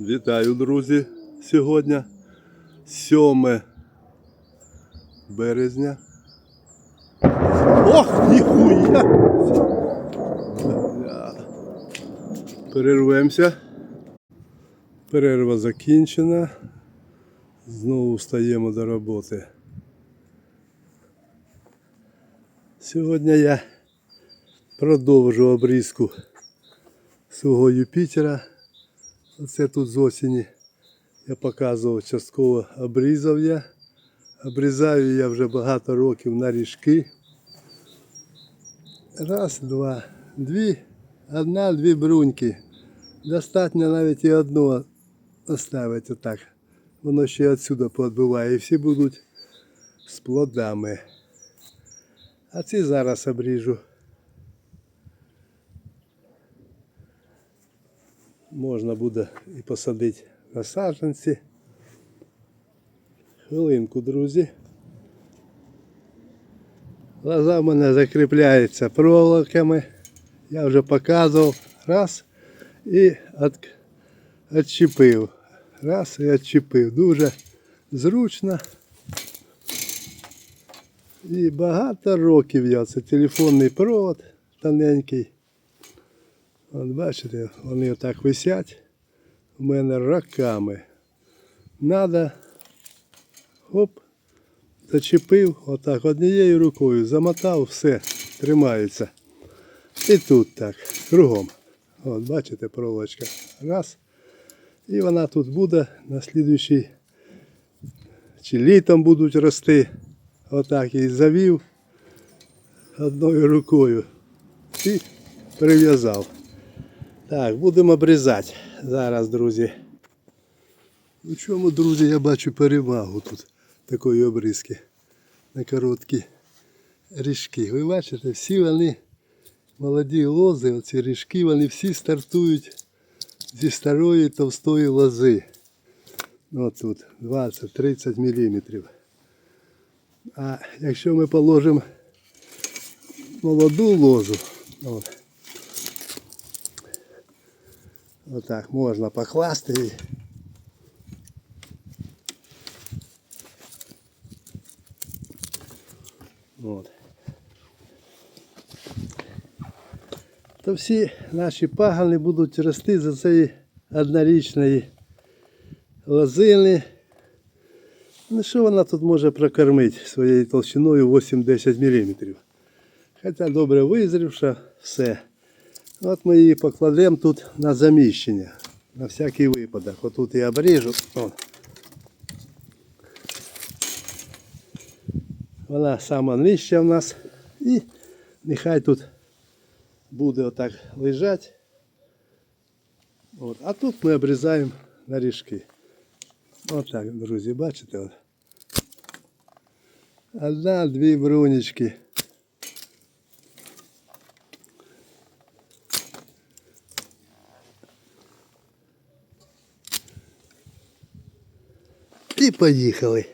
Вітаю, друзі! Сьогодні 7 березня. Ох, ніхуя! Перервемося. Перерва закінчена. Знову встаємо до роботи. Сьогодні я продовжу обрізку свого Юпітера. Оце тут з осені я показував частково обрізав я. Обрізаю я вже багато років на ріжки. Раз, два, дві, одна, дві бруньки. Достатньо навіть і одну оставити отак. Воно ще відсюди поотбиває і всі будуть з плодами. А ці зараз обріжу. Можна буде і посадити на саджанці. Хвилинку, друзі. Лоза в мене закріпляється проволоками. Я вже показував. Раз і от, відчепив. Раз і відчепив. Дуже зручно. І багато років я. Це телефонний провод тоненький. От бачите, вони отак висять у мене роками. Надо, хоп, зачепив, отак однією рукою, замотав, все, тримається. І тут так, кругом. От, бачите, проволочка. Раз. І вона тут буде на слідуючий, чи літом будуть рости. Отак її завів одною рукою і прив'язав. Так, будемо обрізати зараз, друзі. У чому, друзі, я бачу перевагу тут такої обрізки на короткі ріжки. Ви бачите, всі вони молоді лози, оці ріжки, вони всі стартують зі старої товстої лози. От тут 20-30 мм. А якщо ми положимо молоду лозу, от, Отак можна покласти. От. То всі наші пагани будуть рости за цієї однорічної лозини. Ну що вона тут може прокормити своєю толщиною 8-10 мм. Хоча добре визрівша, все. От ми її покладемо тут на заміщення. На всякий випадок. Отут я обріжу. О. Вона сама нижча в нас. І нехай тут буде отак лежати. От. А тут ми обрізаємо на ріжки. Отак, друзі, бачите? От. Одна-дві брунечки. І поїхали.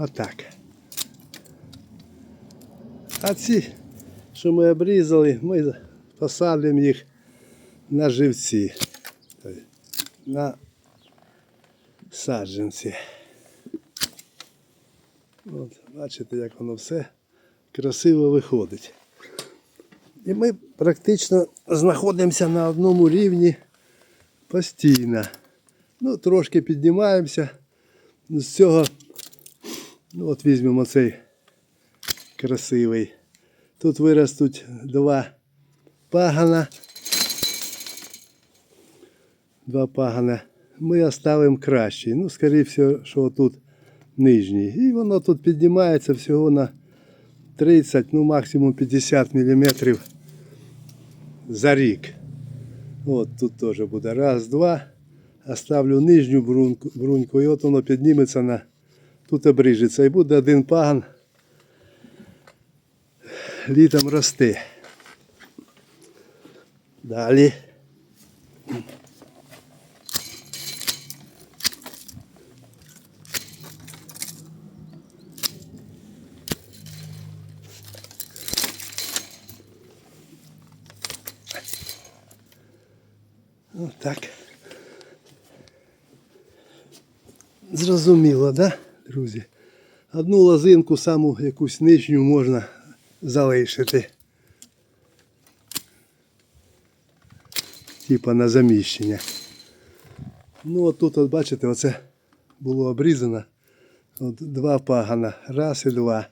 Отак. А ці, що ми обрізали, ми посадимо їх на живці. На саджанці. От, бачите, як воно все красиво виходить. І ми практично знаходимося на одному рівні постійно. Ну, трошки піднімаємося. З цього, ну от візьмемо цей красивий. Тут виростуть два пагана. Два пагана. Ми оставимо кращий. Ну, скоріше всього, що тут нижній. І воно тут піднімається всього на 30, ну максимум 50 мм за рік. От тут теж буде. Раз, два. Оставлю нижню бруньку, бруньку і от воно підніметься на тут обріжеться. І буде один паган літом рости. Далі. Отак. Зрозуміло, да, друзі? Одну лозинку, саму якусь нижню можна залишити. Типа на заміщення. Ну от тут, от бачите, оце було обрізано. От два пагана. Раз і два.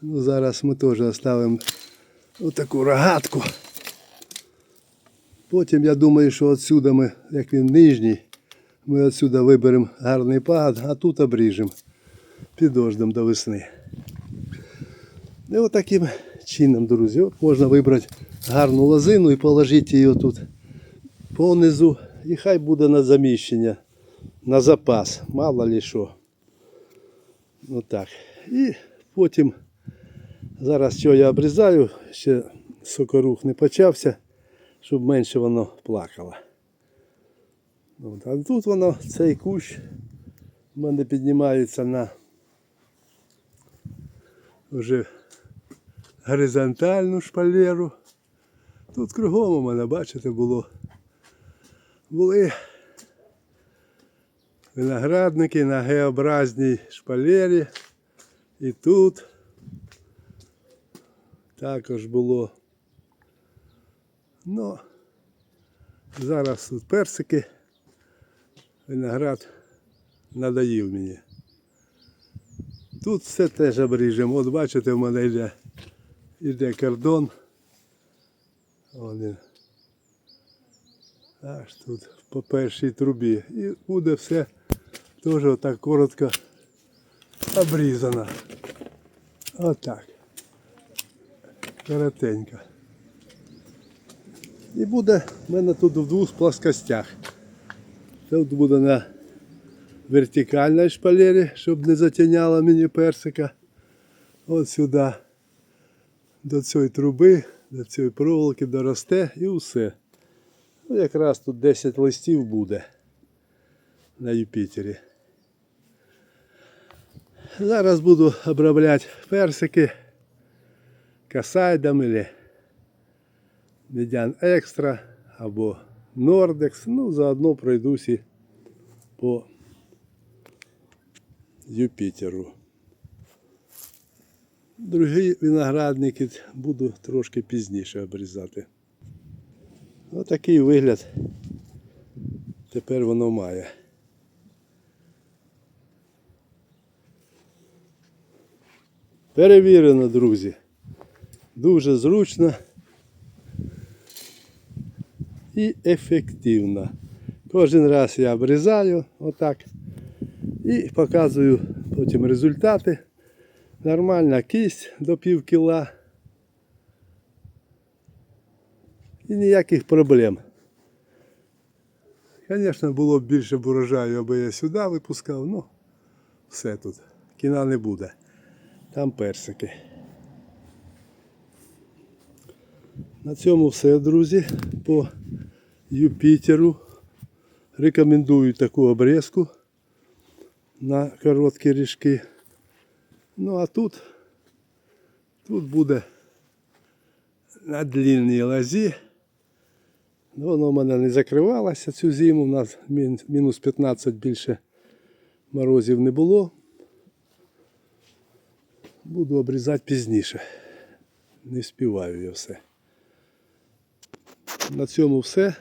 Ну, зараз ми теж оставимо отаку рогатку. Потім я думаю, що отсюда ми, як він нижній, ми отсюда виберемо гарний пагад, а тут обріжемо. Підождемо до весни. І отаким чином, друзі, от можна вибрати гарну лозину і положити її тут понизу. І хай буде на заміщення, на запас, мало ли що. Отак. І потім зараз що я обрізаю, ще сокорух не почався, щоб менше воно плакало. От. А тут воно, цей кущ в мене піднімається на вже горизонтальну шпалеру. Тут кругом у мене, бачите, було. Були виноградники на Г-образній шпалері. І тут також було. Ну, зараз тут персики. Виноград надоїв мені. Тут все теж обріжемо. От бачите, в мене йде, йде кордон. Він. Аж тут по першій трубі. І буде все теж отак коротко обрізано. Отак. Коротенько. І буде в мене тут в двох плоскостях. Тут буде на вертикальній шпалері, щоб не затіняло мені персика. От сюди до цієї труби, до цієї проволоки доросте і все. Ну, якраз тут 10 листів буде на Юпітері. Зараз буду обробляти персики касайдом или медян екстра або Нордекс. Ну, заодно пройдусь і по Юпітеру. Другі виноградники буду трошки пізніше обрізати. Отакий вигляд тепер воно має. Перевірено, друзі. Дуже зручно і ефективно. Кожен раз я обрізаю отак і показую потім результати. Нормальна кість до пів кіла. І ніяких проблем. Звісно, було б більше урожаю, аби я сюди випускав, ну все тут. Кіна не буде. Там персики. На цьому все, друзі. По Юпітеру. Рекомендую таку обрізку на короткі ріжки. Ну а тут, тут буде на длинній лозі. Ну, Воно в мене не закривалося цю зиму, у нас мінус 15 більше морозів не було. Буду обрізати пізніше. Не співаю я все. На цьому все.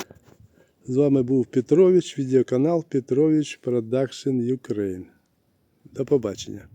З вами був Петрович, відеоканал Петрович Production Ukraine. До побачення.